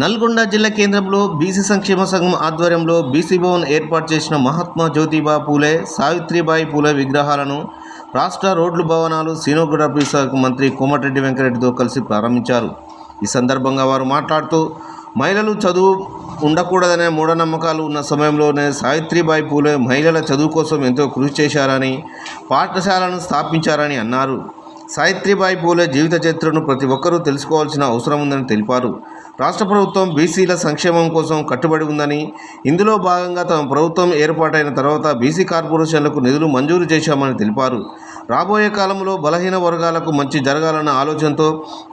నల్గొండ జిల్లా కేంద్రంలో బీసీ సంక్షేమ సంఘం ఆధ్వర్యంలో బీసీ భవన్ ఏర్పాటు చేసిన మహాత్మా జ్యోతిబా పూలే సావిత్రిబాయి పూలే విగ్రహాలను రాష్ట్ర రోడ్లు భవనాలు సీనోగ్రఫీ శాఖ మంత్రి కోమటిరెడ్డి వెంకరెడ్డితో కలిసి ప్రారంభించారు. ఈ సందర్భంగా వారు మాట్లాడుతూ మహిళలు చదువు ఉండకూడదనే మూఢనమ్మకాలు ఉన్న సమయంలోనే సావిత్రిబాయి పూలే మహిళల చదువు కోసం ఎంతో కృషి చేశారని పాఠశాలను స్థాపించారని అన్నారు. సావిత్రిబాయి పూలే జీవిత చరిత్రను ప్రతి ఒక్కరూ తెలుసుకోవాల్సిన అవసరం ఉందని తెలిపారు. రాష్ట్ర ప్రభుత్వం బీసీల సంక్షేమం కోసం కట్టుబడి ఉందని ఇందులో భాగంగా తమ ప్రభుత్వం ఏర్పాటైన తర్వాత బీసీ కార్పొరేషన్లకు నిధులు మంజూరు చేశామని తెలిపారు. రాబోయే కాలంలో బలహీన వర్గాలకు మంచి జరగాలన్న ఆలోచనతో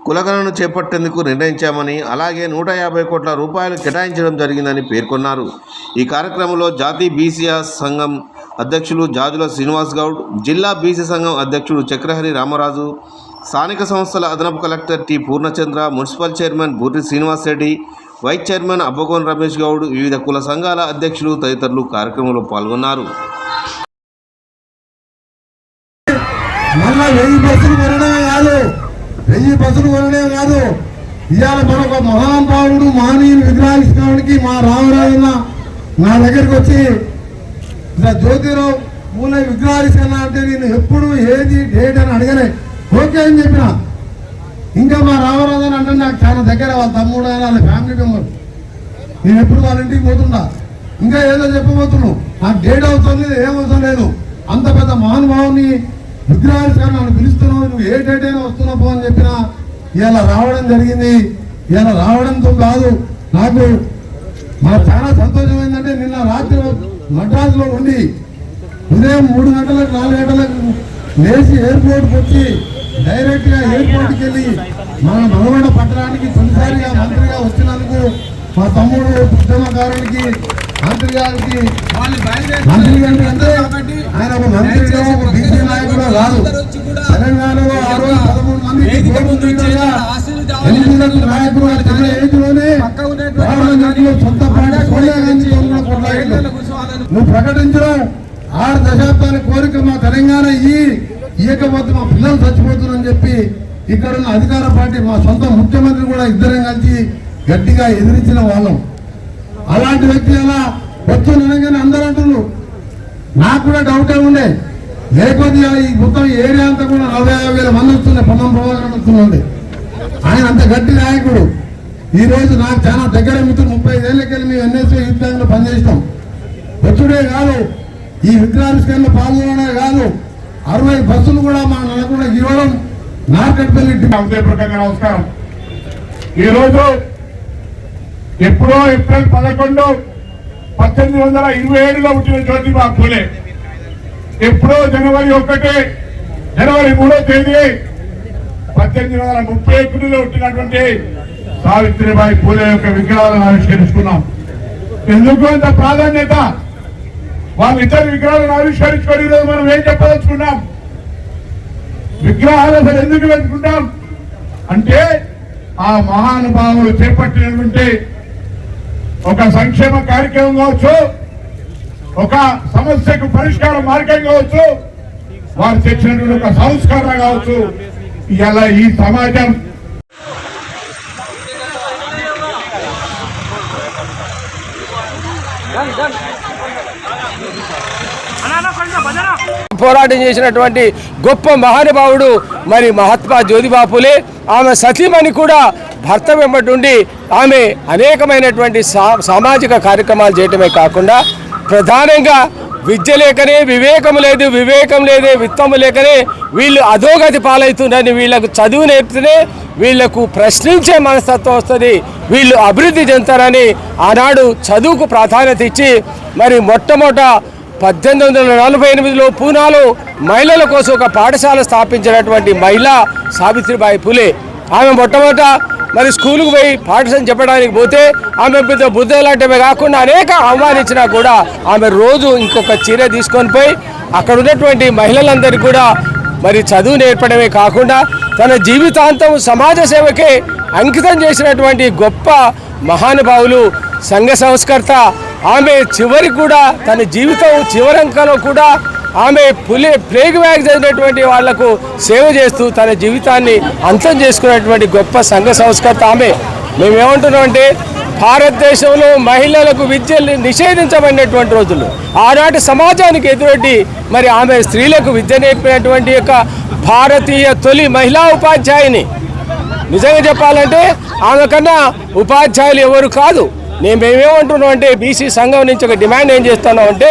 కులగణను చేపట్టేందుకు నిర్ణయించామని అలాగే నూట యాభై కోట్ల రూపాయలు కేటాయించడం జరిగిందని పేర్కొన్నారు. ఈ కార్యక్రమంలో జాతీయ బీసీ సంఘం అధ్యక్షులు జాజుల శ్రీనివాస్ గౌడ్ జిల్లా బీసీ సంఘం అధ్యక్షుడు చక్రహరి రామరాజు స్థానిక సంస్థల అదనపు collector T Purnachandra municipal chairman Burri Srinivas Reddy vice chairman Abbagon Ramesh Goud వివిధ కుల సంఘాల అధ్యక్షులు తదితరులు కార్యక్రమంలో పాల్గొన్నారు. మళ్ళా వెయ్యి బస్సులు కొనడమే కాదు. వెయ్యి బస్సులు కొనడమే కాదు. ఇవాళ మరొక మహానుభావుడు మహనీయుని విగ్రహించడానికి మా రామరాజన్న నా దగ్గరికి వచ్చి ఇట్లా జ్యోతిరావు పూల విగ్రహావిష్కరణ అంటే నేను ఎప్పుడు ఏది డేట్ అని అడగలే. ఓకే అని చెప్పిన. ఇంకా మా రామరాజన్ అంటే నాకు చాలా దగ్గర వాళ్ళ తమ్ముడు అయినా వాళ్ళ ఫ్యామిలీ మెంబర్ నేను ఎప్పుడు వాళ్ళ ఇంటికి పోతుండా? ఇంకా ఏదో చెప్పబోతున్నావు. నాకు డేట్ అవసరం లేదు ఏం అవసరం లేదు. అంత పెద్ద మహానుభావుని విగ్రహావిష్కరణ నన్ను పిలుస్తున్నావు నువ్వు ఏ డేట్ అయినా వస్తున్నావు అని చెప్పిన. ఇలా రావడం జరిగింది. ఇలా రావడంతో కాదు నాకు నాకు చాలా సంతోషం ఏంటంటే నిన్న రాత్రి మద్రాసులో ఉండి ఉదయం మూడు గంటలకు నాలుగు గంటలకు లేచి ఎయిర్పోర్ట్కి వచ్చి డైరెక్ట్గా ఎయిర్పోర్ట్కి వెళ్ళి మన నల్గొండ పట్టణానికి తొలిసారిగా మంత్రిగా వచ్చినందుకు మా తమ్ముడు ఉద్యమకారునికి మంత్రి గారికి మంత్రి గారికి అంటే ఆయన ఒక మంత్రిగా ఒక బీసీ నాయకుడు కాదు. తెలంగాణలో ఆ రోజు పదమూడు ఎనిమిది నాయకుడు సొంత పార్టీ సోనియా గాంధీ. నువ్వు ప్రకటించడం ఆరు దశాబ్దాల కోరిక మా తెలంగాణ ఇయ్యి ఇవ్వకపోతే మా పిల్లలు చచ్చిపోతున్నారని చెప్పి ఇక్కడ ఉన్న అధికార పార్టీ మా సొంత ముఖ్యమంత్రి కూడా ఇద్దరం కలిసి గట్టిగా ఎదిరించిన వాళ్ళం. అలాంటి వ్యక్తి అలా వచ్చు నిజంగానే అందరూ అంటున్నారు. నాకు కూడా డౌటే ఉండే. లేకపోతే ఈ మొత్తం ఏరియా అంతా కూడా నలభై యాభై వేల మంది వస్తున్నాయి పొన్నం ప్రభాకర్ వస్తుంది ఆయన అంత గట్టి నాయకుడు. ఈ రోజు నాకు చాలా దగ్గర మిత్రులు ముప్పై ఏళ్ళకెళ్ళి మేము ఎన్ఎస్ఓ యూత్ బ్యాంక్లో పనిచేస్తాం వచ్చుడే కాదు ఈ విగ్రహావిష్కరణలో పాల్గొనడే కాదు అరవై బస్సులు కూడా మా నల్గొండ ఇవ్వడం నార్కట్పల్లి హృదయపూర్వకంగా నమస్కారం. ఈరోజు ఎప్పుడో ఏప్రిల్ పదకొండు పద్దెనిమిది వందల ఇరవై ఏడులో పుట్టిన జ్యోతిబా పూలే. ఎప్పుడో జనవరి ఒకటి జనవరి మూడో తేదీ పద్దెనిమిది వందల ముప్పై ఎనిమిదిలో పుట్టినటువంటి సావిత్రిబాయి పూలే యొక్క విగ్రహాలను ఆవిష్కరించుకున్నాం. ఎందుకు అంత ప్రాధాన్యత? వాళ్ళిద్దరు విగ్రహాలను ఆవిష్కరించుకొని ఈరోజు మనం ఏం చెప్పదలుచుకున్నాం? విగ్రహాలు అసలు ఎందుకు పెట్టుకుంటాం? అంటే ఆ మహానుభావులు చేపట్టినటువంటి ఒక సంక్షేమ కార్యక్రమం కావచ్చు ఒక సమస్యకు పరిష్కార మార్గం కావచ్చు వారు తెచ్చినటువంటి ఒక సంస్కరణ కావచ్చు ఇలా ఈ సమాజం పోరాటం చేసినటువంటి గొప్ప మహానుభావుడు మరి మహాత్మా జ్యోతిబాపులే. ఆమె సతీమణి కూడా భర్త వెంబటుండి ఆమె అనేకమైనటువంటి సా సామాజిక కార్యక్రమాలు చేయటమే కాకుండా ప్రధానంగా విద్య లేకనే వివేకం లేదు వివేకం లేదే విత్తము లేకనే వీళ్ళు అధోగతి పాలవుతుందని వీళ్ళకు చదువు నేర్పితేనే వీళ్ళకు ప్రశ్నించే మనస్తత్వం వస్తుంది వీళ్ళు అభివృద్ధి చెందుతారని ఆనాడు చదువుకు ప్రాధాన్యత ఇచ్చి మరి మొట్టమొదట పద్దెనిమిది వందల నలభై ఎనిమిదిలో పూనాలో మహిళల కోసం ఒక పాఠశాల స్థాపించినటువంటి మహిళ సావిత్రిబాయి పులే ఆమె మొట్టమొదట మరి స్కూలుకు పోయి పాఠశాల చెప్పడానికి పోతే ఆమె పెద్ద బుద్ధ లాంటివే కాకుండా అనేక అవమానించినా కూడా ఆమె రోజు ఇంకొక చీర తీసుకొని పోయి అక్కడ ఉన్నటువంటి మహిళలందరికీ కూడా మరి చదువు నేర్పడమే కాకుండా తన జీవితాంతం సమాజ సేవకే అంకితం చేసినటువంటి గొప్ప మహానుభావులు సంఘ సంస్కర్త ఆమె చివరికి కూడా తన జీవితం చివరంకలో కూడా ఆమె పులి ప్లేగ్ బ్యాగ్ చదివినటువంటి వాళ్ళకు సేవ చేస్తూ తన జీవితాన్ని అంతం చేసుకున్నటువంటి గొప్ప సంఘ సంస్కర్త ఆమె. మేమేమంటున్నామంటే భారతదేశంలో మహిళలకు విద్యలు నిషేధించబడినటువంటి రోజులు. ఆనాటి సమాజానికి ఎదురొడ్డి మరి ఆమె స్త్రీలకు విద్య నేర్పినటువంటి యొక్క భారతీయ తొలి మహిళా ఉపాధ్యాయుని. నిజంగా చెప్పాలంటే ఆమె కన్నా ఉపాధ్యాయులు ఎవరు కాదు. నేను మేమేమంటున్నాం అంటే బీసీ సంఘం నుంచి ఒక డిమాండ్ ఏం చేస్తున్నాం అంటే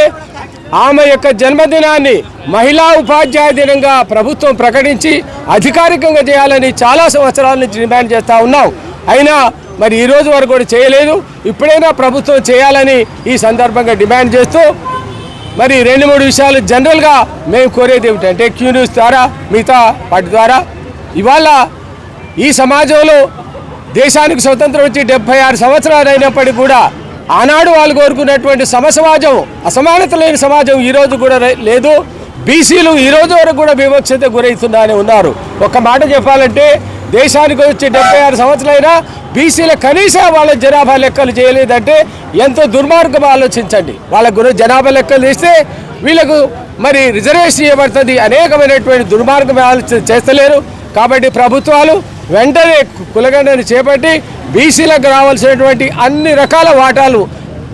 ఆమె యొక్క జన్మదినాన్ని మహిళా ఉపాధ్యాయ దినంగా ప్రభుత్వం ప్రకటించి అధికారికంగా చేయాలని చాలా సంవత్సరాల నుంచి డిమాండ్ చేస్తూ ఉన్నాం. అయినా మరి ఈ రోజు వరకు కూడా చేయలేదు. ఇప్పుడైనా ప్రభుత్వం చేయాలని ఈ సందర్భంగా డిమాండ్ చేస్తూ మరి రెండు మూడు విషయాలు జనరల్గా మేము కోరేది ఏమిటంటే క్యూ న్యూస్ ద్వారా మిగతా వాటి ద్వారా ఇవాళ ఈ సమాజంలో దేశానికి స్వతంత్రం వచ్చి డెబ్బై ఆరు సంవత్సరాలు అయినప్పటికీ కూడా ఆనాడు వాళ్ళు కోరుకున్నటువంటి సమసమాజం అసమానత లేని సమాజం ఈ రోజు కూడా లేదు. బీసీలు ఈ రోజు వరకు కూడా వివక్షత గురవుతున్నారని ఉన్నారు. ఒక మాట చెప్పాలంటే దేశానికి వచ్చి డెబ్బై ఆరు సంవత్సరాలైనా బీసీల కనీస వాళ్ళ జనాభా లెక్కలు చేయలేదంటే ఎంతో దుర్మార్గం ఆలోచించండి. వాళ్ళ గురి జనాభా లెక్కలు తీస్తే వీళ్ళకు మరి రిజర్వేషన్ ఇవ్వబడుతుంది అనేకమైనటువంటి దుర్మార్గం ఆలోచన చేస్తలేరు. కాబట్టి ప్రభుత్వాలు వెంటనే కులగండని చేపట్టి బీసీలకు రావాల్సినటువంటి అన్ని రకాల వాటాలు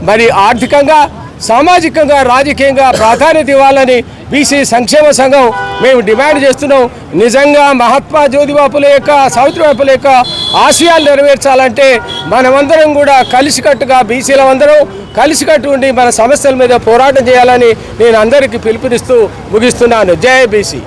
మరి ఆర్థికంగా సామాజికంగా రాజకీయంగా ప్రాధాన్యత ఇవ్వాలని బీసీ సంక్షేమ సంఘం మేము డిమాండ్ చేస్తున్నాం. నిజంగా మహాత్మా జ్యోతిబాపుల యొక్క సావిత్రిబాపుల యొక్క ఆశయాలు నెరవేర్చాలంటే మనమందరం కూడా కలిసికట్టుగా బీసీల అందరం కలిసికట్టు ఉండి మన సమస్యల మీద పోరాటం చేయాలని నేను అందరికీ పిలుపునిస్తూ ముగిస్తున్నాను. జై బీసీ.